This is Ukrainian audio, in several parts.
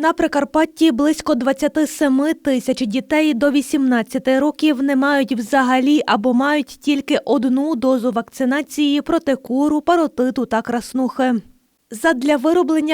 На Прикарпатті близько 27 тисяч дітей до 18 років не мають взагалі або мають тільки одну дозу вакцинації проти куру, паротиту та краснухи. Задля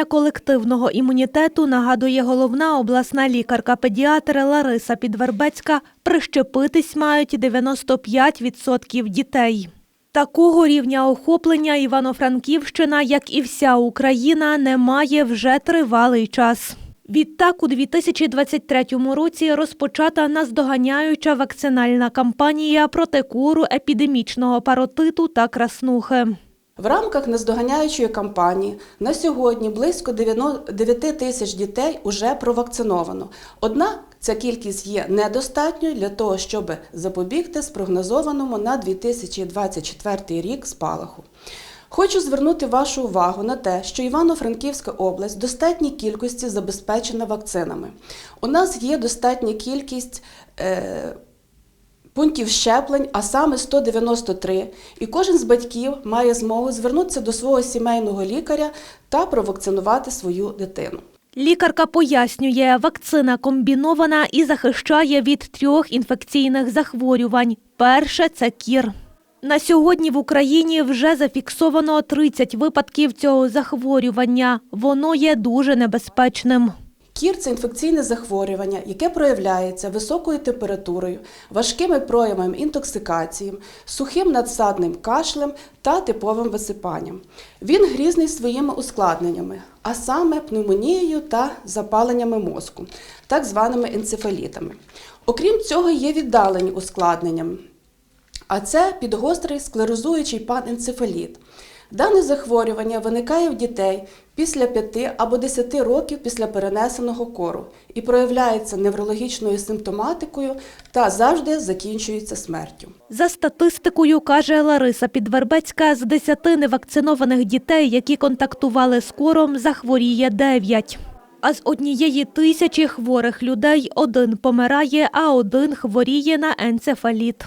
колективного імунітету, нагадує головна обласна лікарка-педіатр Лариса Підвербецька, прищепитись мають 95% дітей. Такого рівня охоплення Івано-Франківщина, як і вся Україна, не має вже тривалий час. Відтак, у 2023 році розпочата наздоганяюча вакцинальна кампанія проти куру, епідемічного паротиту та краснухи. В рамках наздоганяючої кампанії на сьогодні близько 9 тисяч дітей вже провакциновано. Однак ця кількість є недостатньою для того, щоб запобігти спрогнозованому на 2024 рік спалаху. Хочу звернути вашу увагу на те, що Івано-Франківська область в достатній кількості забезпечена вакцинами. У нас є достатня кількість. Е, пунктів щеплень, а саме 193, і кожен з батьків має змогу звернутися до свого сімейного лікаря та провакцинувати свою дитину. Лікарка пояснює, вакцина комбінована і захищає від трьох інфекційних захворювань. Перше це кір. На сьогодні в Україні вже зафіксовано 30 випадків цього захворювання. Воно є дуже небезпечним. Кір це інфекційне захворювання, яке проявляється високою температурою, важкими проявами інтоксикації, сухим надсадним кашлем та типовим висипанням. Він грізний своїми ускладненнями, а саме пневмонією та запаленнями мозку, так званими енцефалітами. Окрім цього, є віддалені ускладнення, а це підгострий склерозуючий паненцефаліт. Дане захворювання виникає в дітей після 5 або 10 років після перенесеного кору і проявляється неврологічною симптоматикою та завжди закінчується смертю. За статистикою, каже Лариса Підвербецька, з 10 невакцинованих дітей, які контактували з кором, захворіє 9. А з однієї тисячі хворих людей один помирає, а один хворіє на енцефаліт.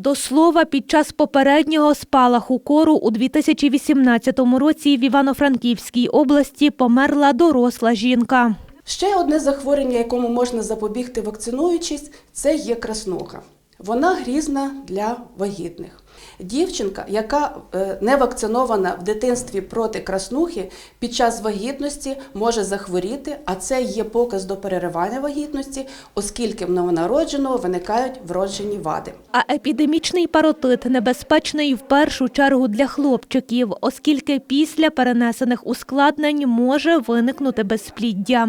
До слова, під час попереднього спалаху кору у 2018 році в Івано-Франківській області померла доросла жінка. Ще одне захворювання, якому можна запобігти вакцинуючись, це є краснуха. Вона грізна для вагітних. Дівчинка, яка е, не вакцинована в дитинстві проти краснухи, під час вагітності може захворіти, а це є показ до переривання вагітності, оскільки в новонародженого виникають вроджені вади. А епідемічний паротит небезпечний в першу чергу для хлопчиків, оскільки після перенесених ускладнень може виникнути безпліддя.